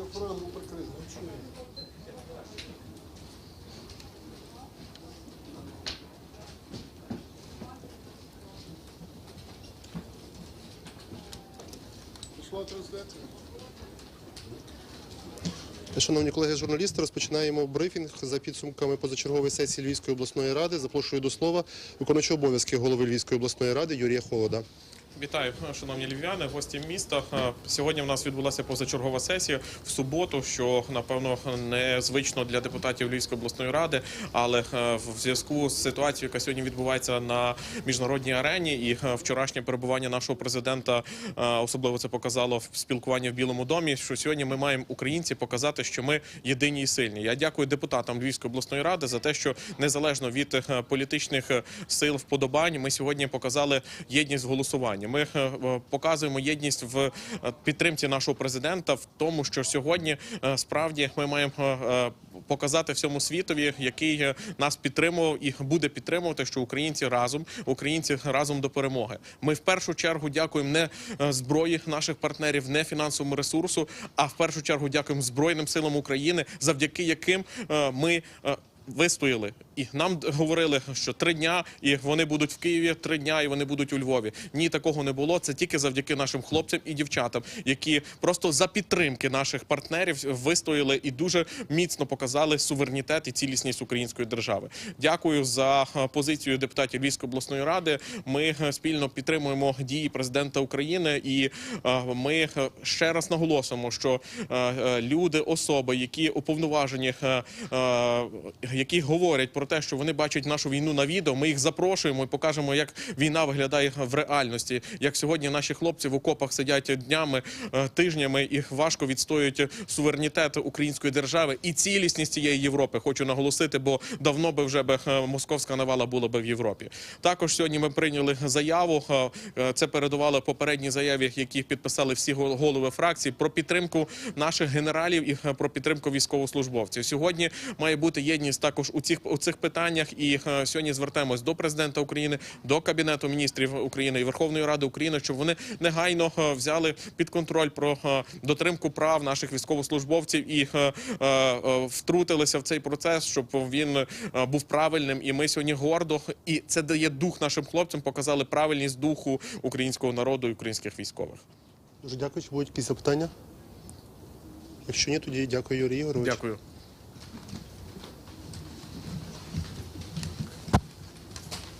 програму прикрити. Пішла трансляція. Шановні колеги журналісти, розпочинаємо брифінг за підсумками позачергової сесії Львівської обласної ради. Запрошую до слова виконуючого обов'язки голови Львівської обласної ради Юрія Холода. Вітаю, шановні львів'яни, гості міста. Е, Сьогодні в нас відбулася позачергова сесія в суботу, що напевно незвично для депутатів Львівської обласної ради, але е, в зв'язку з ситуацією, яка сьогодні відбувається на міжнародній арені, і е, вчорашнє перебування нашого президента особливо це показало в спілкуванні в Білому домі. Що сьогодні ми маємо українці показати, що ми єдині і сильні. Я дякую депутатам Львівської обласної ради за те, що незалежно від політичних сил вподобань, ми сьогодні показали єдність в голосуванні. Ми е, е, показуємо єдність в е, підтримці нашого президента в тому, що сьогодні справді ми маємо показати всьому світові, який нас підтримував і буде підтримувати, що українці разом, українці разом до перемоги. Ми в першу чергу дякуємо не зброї наших партнерів, не фінансовому ресурсу, а в першу чергу дякуємо Збройним силам України, завдяки яким ми. Вистояли і нам говорили, що три дня і вони будуть в Києві, три дня і вони будуть у Львові. Ні, такого не було. Це тільки завдяки нашим хлопцям і дівчатам, які просто за підтримки наших партнерів вистояли і дуже міцно показали суверенітет і цілісність української держави. Дякую за е, позицію депутатів Львівської обласної ради. Ми е, спільно підтримуємо дії президента України, і е, ми ще раз наголосимо, що люди, особи, які уповноважені, які говорять про те, що вони бачать нашу війну на відео. Ми їх запрошуємо і покажемо, як війна виглядає в реальності. Як сьогодні наші хлопці в окопах сидять днями, е, тижнями і важко відстоюють суверенітет української держави і цілісність цієї Європи. Хочу наголосити, бо давно би вже би е, московська навала була би в Європі. Також сьогодні ми прийняли заяву. е, Це передували попередні заяві, які підписали всі голови фракцій про підтримку наших генералів і про підтримку військовослужбовців. Сьогодні має бути єдність також у цих у цих питаннях. І е, сьогодні звертаємось до президента України, до кабінету міністрів України і Верховної Ради України, щоб вони негайно е, взяли під контроль про е, дотримку прав наших військовослужбовців і втрутилися в цей процес, щоб він був правильним. І ми сьогодні гордо і це дає дух нашим хлопцям. Показали правильність духу українського народу і українських військових. Дуже дякую. Чи будуть якісь запитання? Якщо ні, тоді дякую, Юрій Ігорович. Дякую.